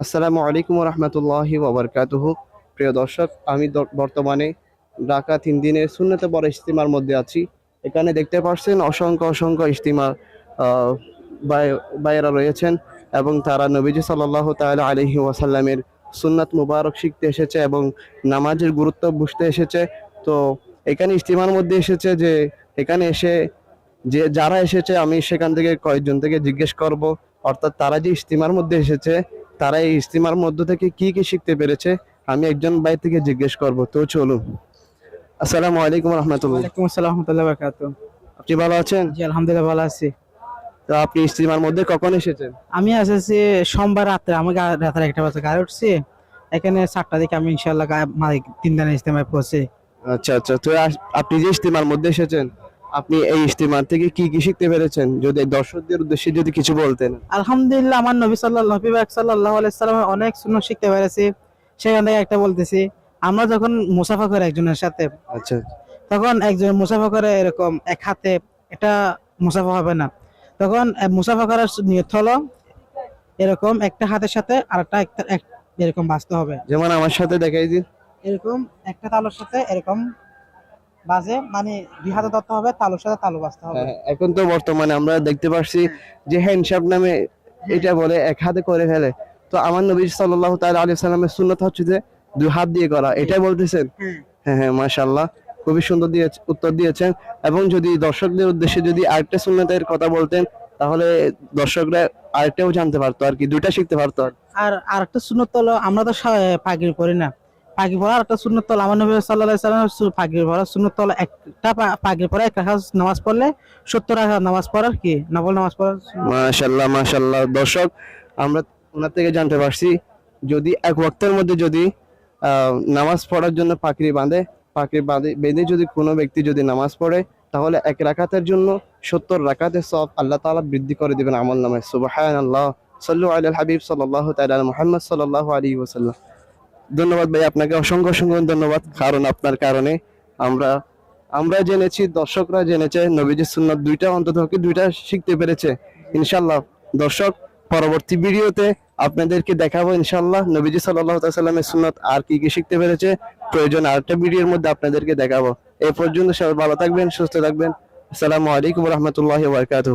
আসসালামু আলাইকুম রহমতুল্লাহি ওবরকাতুহ। প্রিয় দর্শক আমি বর্তমানে ঢাকা তিন দিনের শূন্যতে বড় ইস্তিমার মধ্যে আছি। এখানে দেখতে পাচ্ছেন অসংখ্য অসংখ্য ইস্তিমা আহ, ভাই- ভাইয়েরা রয়েছেন এবং তারা নবীজি সাল্লাহ তাআলা আলহি ওয়াসাল্লামের সুন্নাত মুবারক শিখতে এসেছে এবং নামাজের গুরুত্ব বুঝতে এসেছে। তো এখানে ইস্তিমার মধ্যে এসেছে যে এখানে এসে যে যারা এসেছে আমি সেখান থেকে কয়েকজন থেকে জিজ্ঞেস করব। অর্থাৎ তারা যে ইস্তিমার মধ্যে এসেছে তারা এই ইস্তিমার মধ্য থেকে কি কি শিখতে পেরেছে আমি একজন ভাই থেকে জিজ্ঞেস করব। তো চলুন। আসসালামু আলাইকুম রহমতুল্লাহ। আসসালাম আপনি ভালো আছেন? জি আলহামদুলিল্লাহ ভালো আছি। তো আপনি ইস্তিমার মধ্যে কখন এসেছেন? আমি এসেছি সোমবার রাত্রে আমি রাতের একটা বাজে গাড়ি উঠছি এখানে চারটা দিকে আমি ইনশাল্লাহ তিন দিনের ইস্তেমায় পৌঁছে। আচ্ছা আচ্ছা। তো আপনি যে ইস্তিমার মধ্যে এসেছেন আপনি এই ইস্তিমার থেকে কি কি শিখতে পেরেছেন? যদি দর্শকদের উদ্দেশ্যে যদি কিছু বলতেন। আলহামদুলিল্লাহ আমার নবী সাল্লাহ নবী বাক সাল্লাহ আলাইসাল্লামের অনেক সুন্দর শিখতে পেরেছি। সেখান থেকে একটা বলতেছি আমরা যখন মুসাফা করি একজনের সাথে আচ্ছা। তখন একজন মুসাফা করে এরকম এক হাতে এটা মুসাফা হবে না। তখন মুসাফা করার নিয়ত হলো এরকম একটা হাতের সাথে আরেকটা একটা এরকম বাঁচতে হবে। যেমন আমার সাথে দেখাই দিন। এরকম একটা তালুর সাথে এরকম বাজে মানে দুই হাতে ধরতে হবে তালুর সাথে তালু বাজতে হবে। হ্যাঁ, এখন তো বর্তমানে আমরা দেখতে পাচ্ছি যে হ্যান্ডসাপ নামে এটা বলে এক হাতে করে ফেলে। তো আমার নবী সাল্লাল্লাহু তাআলা আলাইহি সাল্লামের সুন্নাত হচ্ছে যে দুই হাত দিয়ে করা এটাই বলতেছেন? হ্যাঁ। হ্যাঁ হ্যাঁ মাশাআল্লাহ খুবই সুন্দর দিয়ে উত্তর দিয়েছেন। এবং যদি দর্শকদের উদ্দেশ্যে যদি আরেকটা সুন্নাতের কথা বলতেন তাহলে দর্শকরা আরেকটাও জানতে পারতো আর কি দুইটা শিখতে পারতো আর আর আরেকটা সুন্নত হলো আমরা তো পাগড়ি পরি না। পাগড়ি পরা আরেকটা সুন্নত আমার নবী আলাইহি সাল্লাম পাগড়ি পরা সুন্নত একটা পা- পাগড়ি পরা এক রাখাত নামাজ পড়লে সত্তর রাখাত নামাজ পড়ার কি? নবল নামাজ পড়ার সুন্নত। মাশাআল্লাহ মাশাআল্লাহ। দর্শক, আমরা ওনার থেকে জানতে পারছি, যদি এক ওয়াক্তের মধ্যে যদি নামাজ পড়ার জন্য পাকড়ি বাঁধে পাকড়ি বাঁধে বেঁধে যদি কোনো ব্যক্তি যদি নামাজ পড়ে, তাহলে এক রাকাতের জন্য সত্তর রাকাতের সব আল্লাহ তাআলা বৃদ্ধি করে দিবেন আমল নামায় সুবহানাল্লাহ। সাল্লু আলাল হাবিব সাল্লাহ তাআলা মোহাম্মদ সাল্লাল্লাহু আলাইহি ওয়াসাল্লাম। ধন্যবাদ ভাই আপনাকে, অসংখ্য অসংখ্য ধন্যবাদ কারণ আপনার কারণে আমরা আমরা জেনেছি, দর্শকরা জেনেছে, নবীজি সুন্নাত দুইটা অন্তত দুইটা শিখতে পেরেছে। ইনশাল্লাহ দর্শক, পরবর্তী ভিডিওতে আপনাদেরকে দেখাবো ইনশাল্লাহ নবীজি সাল্লাহ সাল্লামের সুন্নত আর কি কি শিখতে পেরেছে। প্রয়োজন আরেকটা ভিডিওর মধ্যে আপনাদেরকে দেখাবো। এই পর্যন্ত সবাই ভালো থাকবেন, সুস্থ থাকবেন। আসসালামু আলাইকুম রহমতুল্লাহ বারকাত